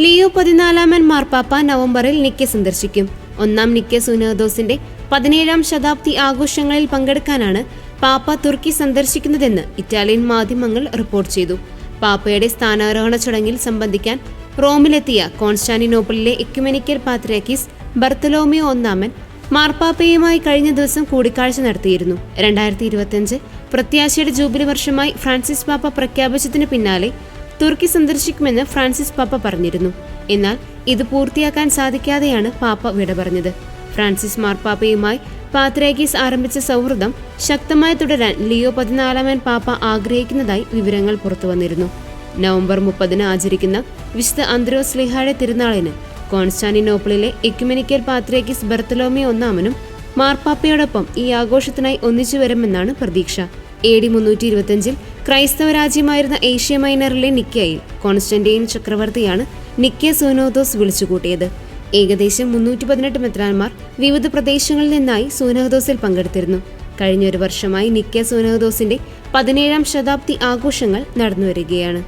Leo പതിനാലാമൻ മാർപ്പാപ്പ നവംബറിൽ നിക്കെ സന്ദർശിക്കും. ഒന്നാം നിക്കെ സുനോദോസിന്റെ പതിനേഴാം ശതാബ്ദി ആഘോഷങ്ങളിൽ പങ്കെടുക്കാനാണ് പാപ്പ തുർക്കി സന്ദർശിക്കുന്നതെന്ന് ഇറ്റാലിയൻ മാധ്യമങ്ങൾ റിപ്പോർട്ട് ചെയ്തു. പാപ്പയുടെ സ്ഥാനാരോഹണ ചടങ്ങിൽ സംബന്ധിക്കാൻ റോമിലെത്തിയ കോൺസ്റ്റാന്റിനോപ്പിളിലെ എക്യുമെനിക്കൽ പാത്രാക്കിസ് ബർത്തലോമിയോ ഒന്നാമൻ മാർപ്പാപ്പയുമായി കഴിഞ്ഞ ദിവസം കൂടിക്കാഴ്ച നടത്തിയിരുന്നു. രണ്ടായിരത്തി ഇരുപത്തിയഞ്ച് പ്രത്യാശയുടെ ജൂബിലി വർഷമായി ഫ്രാൻസിസ് പാപ്പ പ്രഖ്യാപിച്ചതിന് പിന്നാലെ തുർക്കി സന്ദർശിക്കുമെന്ന് ഫ്രാൻസിസ് പാപ്പ പറഞ്ഞിരുന്നു. എന്നാൽ ഇത് പൂർത്തിയാക്കാൻ സാധിക്കാതെയാണ് പാപ്പ വിട പറഞ്ഞത്. ഫ്രാൻസിസ് മാർപ്പാപ്പയുമായി പാത്രേഗീസ് ആരംഭിച്ച സൗഹൃദം ശക്തമായി തുടരാൻ ലിയോ പതിനാലാമൻ പാപ്പ ആഗ്രഹിക്കുന്നതായി വിവരങ്ങൾ പുറത്തുവന്നിരുന്നു നവംബർ മുപ്പതിന് ആചരിക്കുന്ന വിശുദ്ധ അന്ത്രോസ് ലിഹായുടെ തിരുനാളിന് കോൺസ്റ്റാന്റിനോപ്പിളിലെ എക്യുമെനിക്കൽ പാത്രേഗീസ് ബർത്തലോമി ഒന്നാമനും മാർപ്പാപ്പയോടൊപ്പം ഈ ആഘോഷത്തിനായി ഒന്നിച്ചു വരുമെന്നാണ് പ്രതീക്ഷ. എ ഡി മുന്നൂറ്റി ഇരുപത്തിയഞ്ചിൽ ക്രൈസ്തവ രാജ്യമായിരുന്ന ഏഷ്യ മൈനറിലെ നിക്കയിൽ കോൺസ്റ്റന്റൈൻ ചക്രവർത്തിയാണ് നിക്കെ സോനോദോസ് വിളിച്ചുകൂട്ടിയത്. ഏകദേശം മുന്നൂറ്റി പതിനെട്ട് മെത്രാന്മാർ വിവിധ പ്രദേശങ്ങളിൽ നിന്നായി സോനഹദോസിൽ പങ്കെടുത്തിരുന്നു. കഴിഞ്ഞൊരു വർഷമായി നിക്കെ സോനോദോസിന്റെ പതിനേഴാം ശതാബ്ദി ആഘോഷങ്ങൾ നടന്നുവരികയാണ്.